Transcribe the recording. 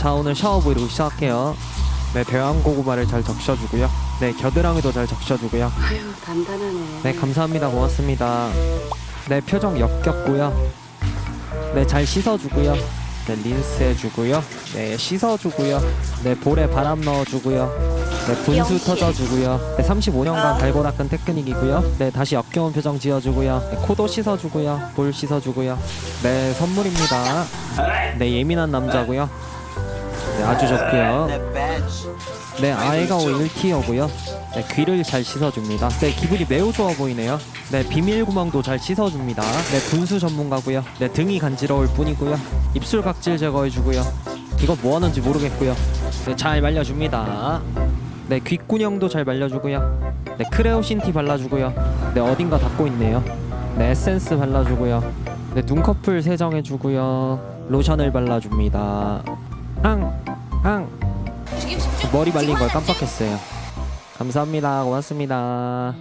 자 오늘 샤워 브이로그 시작할게요. 네 대왕 고구마를 잘 적셔주고요. 네 겨드랑이도 잘 적셔주고요. 아유 단단하네. 네 감사합니다. 고맙습니다. 네 표정 역겹고요. 네 잘 씻어주고요. 네 린스 해주고요. 네 씻어주고요. 네 볼에 바람 넣어주고요. 네 분수 터져주고요. 네 35년간 갈고 닦은 테크닉이고요. 네 다시 역겨운 표정 지어주고요. 네, 코도 씻어주고요. 볼 씻어주고요. 네 선물입니다. 네 예민한 남자고요 네 아주 좋고요. 네 아이가 오 1티어고요. 네 귀를 잘 씻어줍니다. 네 기분이 매우 좋아 보이네요. 네 비밀 구멍도 잘 씻어줍니다. 네 분수 전문가고요. 네 등이 간지러울 뿐이고요. 입술 각질 제거해주고요. 이거 뭐 하는지 모르겠고요. 네 잘 말려줍니다. 네 귓구녕도 잘 말려주고요. 네 크레오신티 발라주고요. 네 어딘가 닿고 있네요. 네 에센스 발라주고요. 네 눈꺼풀 세정해주고요. 로션을 발라줍니다. 앙 앙 머리 말린 걸 깜빡했어요. 감사합니다. 고맙습니다